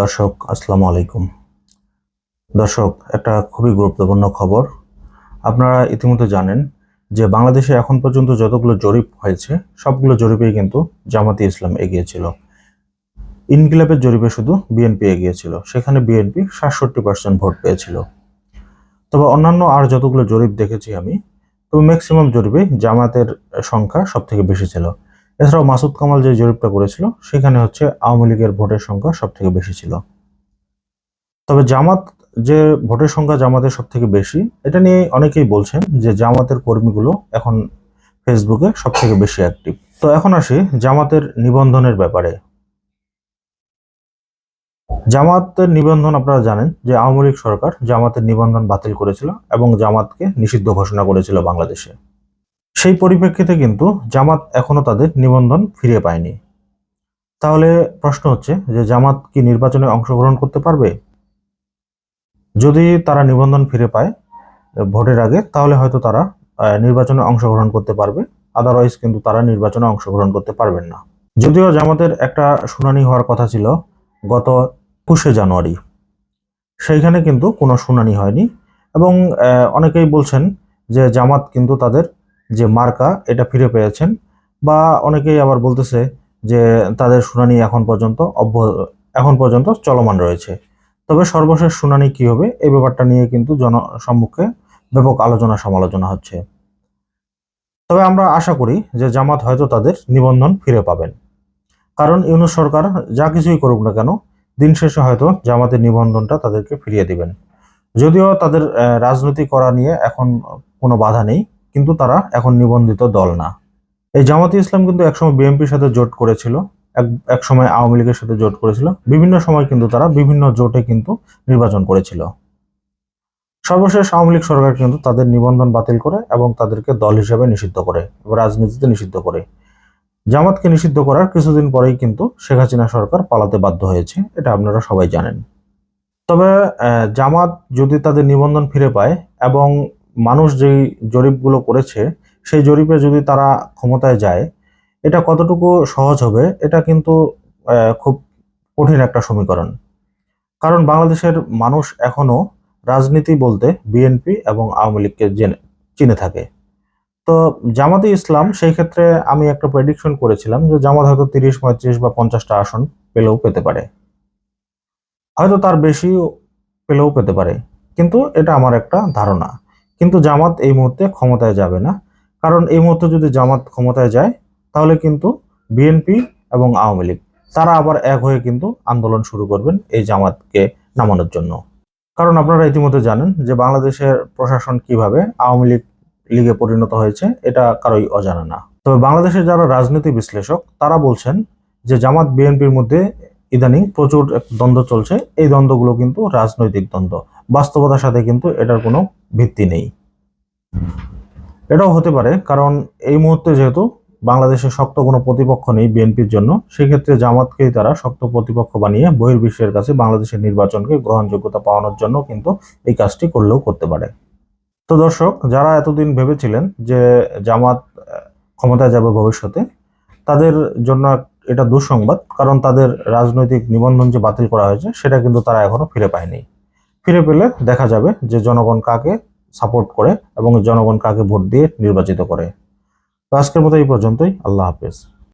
দর্শক, আসসালামু আলাইকুম। দর্শক, একটা খুবই গুরুত্বপূর্ণ খবর। আপনারা ইতিমধ্যে জানেন যে বাংলাদেশে এখন পর্যন্ত যতগুলো জরিপ হয়েছে, সবগুলো জরিপেই কিন্তু জামাতি ইসলাম এগিয়েছিল ইনকিলাবের জরিপে শুধু বিএনপি এগিয়েছিল সেখানে বিএনপি সাতষট্টি পার্সেন্ট ভোট পেয়েছিল। তবে অন্যান্য আর যতগুলো জরিপ দেখেছি আমি, তবে ম্যাক্সিমাম জরিপে জামাতের সংখ্যা সব থেকে বেশি ছিল। এছাড়াও মাসুদ কামাল যে জরিপটা করেছিল, সেখানে হচ্ছে আওয়ামী লীগের ভোটের সংখ্যা সব থেকে বেশি ছিল। তবে জামাত, যে ভোটের সংখ্যা জামাতের সব থেকে বেশি, এটা নিয়ে অনেকেই বলছেন যে জামাতের কর্মীগুলো এখন ফেসবুকে সব থেকে বেশি অ্যাক্টিভ তো এখন আসি জামাতের নিবন্ধনের ব্যাপারে। জামাতের নিবন্ধন আপনারা জানেন যে আওয়ামী লীগ সরকার জামাতের নিবন্ধন বাতিল করেছিল এবং জামাতকে নিষিদ্ধ ঘোষণা করেছিল বাংলাদেশে। সেই পরিপ্রেক্ষিতে কিন্তু জামাত এখনও তাদের নিবন্ধন ফিরে পায়নি। তাহলে প্রশ্ন হচ্ছে যে জামাত কি নির্বাচনে অংশগ্রহণ করতে পারবে? যদি তারা নিবন্ধন ফিরে পায় ভোটের আগে, তাহলে হয়তো তারা নির্বাচনে অংশগ্রহণ করতে পারবে। আদারওয়াইজ কিন্তু তারা নির্বাচনে অংশগ্রহণ করতে পারবেন না। যদিও জামাতের একটা শুনানি হওয়ার কথা ছিল গত একুশে জানুয়ারি। সেইখানে কিন্তু কোনো শুনানি হয়নি এবং অনেকেই বলছেন যে জামাত কিন্তু তাদের যে মার্কা, এটা ফিরে পেয়েছেন। বা অনেকেই আবার বলতেছে যে তাদের শুনানি এখন পর্যন্ত অব্য, এখন পর্যন্ত চলমান রয়েছে। তবে সর্বশেষ শুনানি কি হবে এই ব্যাপারটা নিয়ে কিন্তু জন সম্মুখে ব্যাপক আলোচনা সমালোচনা হচ্ছে। তবে আমরা আশা করি যে জামাত হয়তো তাদের নিবন্ধন ফিরে পাবেন। কারণ ইউনুস সরকার যা কিছুই করুক না কেন, দিন শেষে হয়তো জামাতের নিবন্ধনটা তাদেরকে ফিরিয়ে দিবেন। যদিও তাদের রাজনীতি করা নিয়ে এখন কোনো বাধা নেই কিন্তু তারা এখন নিবন্ধিত দল না। এই জামাতি ইসলাম কিন্তু একসময় বিএনপির সাথে জোট করেছিল, এক এক সময় আওয়ামী লীগের সাথে জোট করেছিল। বিভিন্ন সময় কিন্তু তারা বিভিন্ন জোটে কিন্তু নির্বাচন করেছিল। সর্বশেষ আওয়ামী লীগ সরকার কিন্তু তাদের নিবন্ধন বাতিল করে এবং তাদেরকে দল হিসেবে নিষিদ্ধ করে রাজনীতিতে নিষিদ্ধ করে। জামাতকে নিষিদ্ধ করার কিছুদিন পরেই কিন্তু শেখ হাসিনা সরকার পালাতে বাধ্য হয়েছে, এটা আপনারা সবাই জানেন। তবে জামাত যদি তাদের নিবন্ধন ফিরে পায় এবং মানুষ যেই জরিপগুলো করেছে, সেই জরিপে যদি তারা ক্ষমতায় যায়, এটা কতটুকু সহজ হবে, এটা কিন্তু খুব কঠিন একটা সমীকরণ। কারণ বাংলাদেশের মানুষ এখনও রাজনীতি বলতে বিএনপি এবং আওয়ামী লীগকে জেনে, চিনে থাকে। তো জামাতে ইসলাম, সেই ক্ষেত্রে আমি একটা প্রেডিকশন করেছিলাম যে জামাত হয়তো তিরিশ, পঁয়ত্রিশ বা পঞ্চাশটা আসন পেলেও পেতে পারে। হয়তো তার বেশি পেলেও পেতে পারে। কিন্তু এটা আমার একটা ধারণা। কিন্তু জামাত এই মুহূর্তে ক্ষমতায় যাবে না। কারণ এই মুহূর্তে যদি জামাত ক্ষমতায় যায়, তাহলে কিন্তু বিএনপি এবং আওয়ামী লীগ, তারা আবার এক হয়ে কিন্তু আন্দোলন শুরু করবেন এই জামাতকে নামানোর জন্য। কারণ আপনারা ইতিমধ্যে জানেন যে বাংলাদেশের প্রশাসন কীভাবে আওয়ামী লীগ, লীগে পরিণত হয়েছে, এটা কারোই অজানা না। তবে বাংলাদেশের যারা রাজনীতি বিশ্লেষক, তারা বলছেন যে জামাত বিএনপির মধ্যে ইদানিং প্রচুর এক দ্বন্দ্ব চলছে। এই দ্বন্দ্বগুলো কিন্তু রাজনৈতিক দ্বন্দ্ব। বাস্তবতার সাথে কিন্তু এটার কোনো ভিত্তি নেই। এটাও হতে পারে, কারণ এই মুহূর্তে যেহেতু বাংলাদেশে শক্ত কোনো প্রতিপক্ষ নেই বিএনপির জন্য, সেক্ষেত্রে জামাতকেই তারা শক্ত প্রতিপক্ষ বানিয়ে বহির্বিশ্বের কাছে বাংলাদেশের নির্বাচনকে গ্রহণযোগ্যতা পাওয়ানোর জন্য কিন্তু এই কাজটি করলেও করতে পারে। তো দর্শক, যারা এতদিন ভেবেছিলেন যে জামাত ক্ষমতায় যাবে ভবিষ্যতে, তাদের জন্য এটা দুঃসংবাদ, কারণ তাদের রাজনৈতিক নিবন্ধন যে বাতিল করা হয়েছে, সেটা কিন্তু তারা এখনও ফিরে পায়নি। ফিরে পেলে দেখা যাবে যে জনগণ কাকে সাপোর্ট করে এবং জনগণ কাকে ভোট দিয়ে নির্বাচিত করে। তো আজকের মতো এই পর্যন্তই, আল্লাহ হাফেজ।